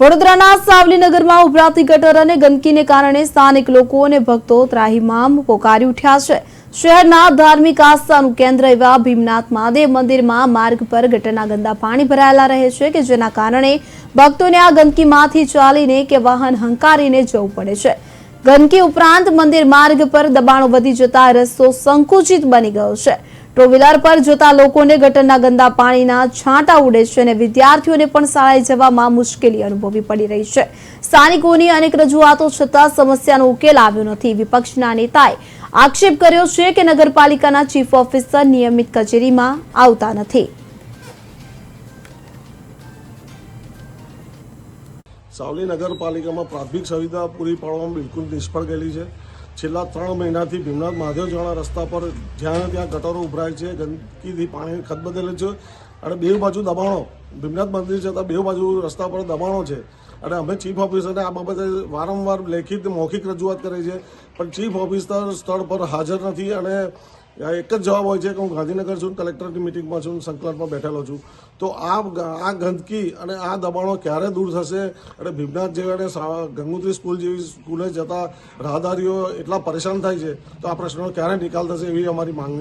વડોદરાના સાવલીનગરમાં ઉભરાતી ગટર અને ગંદકીને કારણે સ્થાનિક લોકો અને ભક્તો ત્રાહિમામ પોકારી ઉઠ્યા છે. શહેરના ધાર્મિક આસ્થાનું કેન્દ્ર એવા ભીમનાથ મહાદેવ મંદિરમાં માર્ગ પર ગટરના ગંદા પાણી ભરાયેલા રહે છે કે જેના કારણે ભક્તોને આ ગંદકીમાંથી ચાલીને કે વાહન હંકારીને જવું પડે છે. ગંદકી ઉપરાંત મંદિર માર્ગ પર દબાણો વધી જતા રસ્તો સંકુચિત બની ગયો છે. ટુ વ્હીલર પર જતા લોકોને ગટરના ગંદા પાણીના છાંટા ઉડે છે અને વિદ્યાર્થીઓને પણ શાળાએ જવામાં મુશ્કેલી અનુભવવી પડી રહી છે. સ્થાનિકોની અનેક રજૂઆતો છતાં સમસ્યાનો ઉકેલ આવ્યો નથી. વિપક્ષના નેતાએ આક્ષેપ કર્યો છે કે નગરપાલિકાના ચીફ ઓફિસર નિયમિત કચેરીમાં આવતા નથી. સાવલી નગરપાલિકામાં પ્રાથમિક સુવિધા પૂરી પાડવામાં બિલકુલ નિષ્ફળ ગયેલી છે. છેલ્લા ત્રણ મહિનાથી ભીમનાથ મહાદેવ જવાના રસ્તા પર જ્યાં ત્યાં ગટરો ઉભરાય છે, ગંદકીથી પાણી ખદબદેલે છે અને બે બાજુ દબાણો. ભીમનાથ મંદિર છે તો બે બાજુ રસ્તા પર દબાણો છે. અને અમે ચીફ ઓફિસરને આ બાબતે વારંવાર લેખિત મૌખિક રજૂઆત કરી છે. પણ ચીફ ઓફિસર સ્થળ પર હાજર નથી અને એક જ જવાબ હોય છે કે હું ગાંધીનગર છું કલેક્ટરની મિટિંગમાં છું સંકલનમાં બેઠેલો છું. તો આ આ ગંદકી અને આ દબાણો ક્યારે દૂર થશે? અને ભીમનાથ જેવા અને ગંગોત્રી સ્કૂલ જેવી સ્કૂલે જતા રાહદારીઓ એટલા પરેશાન થાય છે, તો આ પ્રશ્નનો ક્યારે નિકાલ થશે એવી અમારી માંગણી